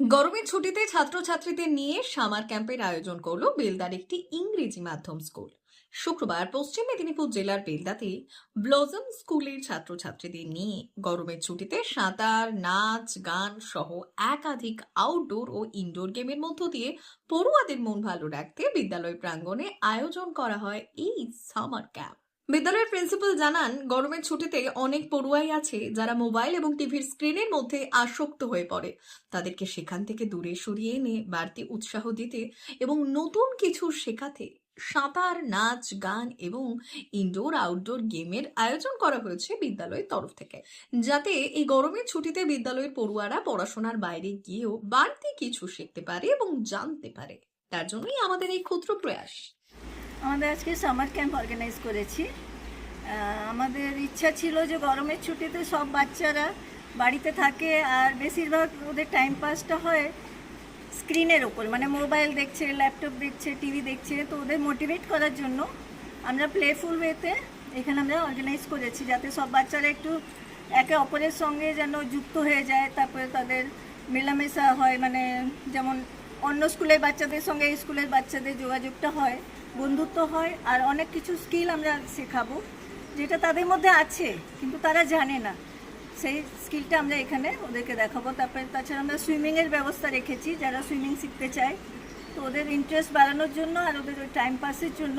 গরমের ছুটিতে ছাত্রছাত্রীদের নিয়ে সামার ক্যাম্পের আয়োজন করল বেলদার একটি ইংরেজি মাধ্যম স্কুল। শুক্রবার পশ্চিম মেদিনীপুর জেলার বেলদাতে ব্লজম স্কুলের ছাত্রছাত্রীদের নিয়ে গরমের ছুটিতে সাঁতার, নাচ, গান সহ একাধিক আউটডোর ও ইনডোর গেমের মধ্য দিয়ে পড়ুয়াদের মন ভালো রাখতে বিদ্যালয় প্রাঙ্গণে আয়োজন করা হয় এই সামার ক্যাম্প। বিদ্যালয়ের প্রিন্সিপাল জানান, গরমের ছুটিতে অনেক পড়ুয়াই আছে যারা মোবাইল এবং টিভির স্ক্রিনের মধ্যে আসক্ত হয়ে পড়ে। তাদেরকে সেখান থেকে দূরে সরিয়ে এনে বাড়তি উৎসাহ দিতে এবং নতুন কিছু শেখাতে সাঁতার, নাচ, গান এবং ইনডোর আউটডোর গেমের আয়োজন করা হয়েছে বিদ্যালয়ের তরফ থেকে। যাতে এই গরমের ছুটিতে বিদ্যালয়ের পড়ুয়ারা পড়াশোনার বাইরে গিয়েও বাড়তি কিছু শিখতে পারে এবং জানতে পারে। তার জন্যই আমাদের এই ক্ষুদ্র প্রয়াস। আমাদের আজকে সামার ক্যাম্প অর্গানাইজ করেছি। আমাদের ইচ্ছা ছিল যে গরমের ছুটিতে সব বাচ্চারা বাড়িতে থাকে আর বেশিরভাগ ওদের টাইম পাসটা হয় স্ক্রিনের ওপর মানে মোবাইল দেখছে ল্যাপটপ দেখছে টিভি দেখছে, তো ওদের মোটিভেট করার জন্য আমরা প্লেফুল ওয়েতে এখানে আমরা অর্গানাইজ করেছি, যাতে সব বাচ্চারা একটু একে অপরের সঙ্গে যেন যুক্ত হয়ে যায়, তারপরে তাদের মেলামেশা হয় মানে যেমন অন্য স্কুলের বাচ্চাদের সঙ্গে এই স্কুলের বাচ্চাদের যোগাযোগটা হয় বন্ধুত্ব হয় আর অনেক কিছু স্কিল আমরা শেখাবো যেটা তাদের মধ্যে আছে কিন্তু তারা জানে না। সেই স্কিলটা আমরা এখানে ওদেরকে দেখাবো। তারপরে তাছাড়া আমরা সুইমিংয়ের ব্যবস্থা রেখেছি যারা সুইমিং শিখতে চায়। তো ওদের ইন্টারেস্ট বাড়ানোর জন্য আর ওদের ওই টাইম পাসের জন্য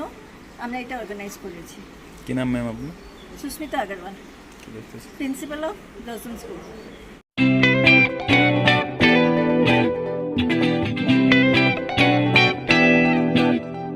আমরা এটা অর্গানাইজ করেছি। কি নাম ম্যাম আপনার? Susmita Agarwal principal of Blossom school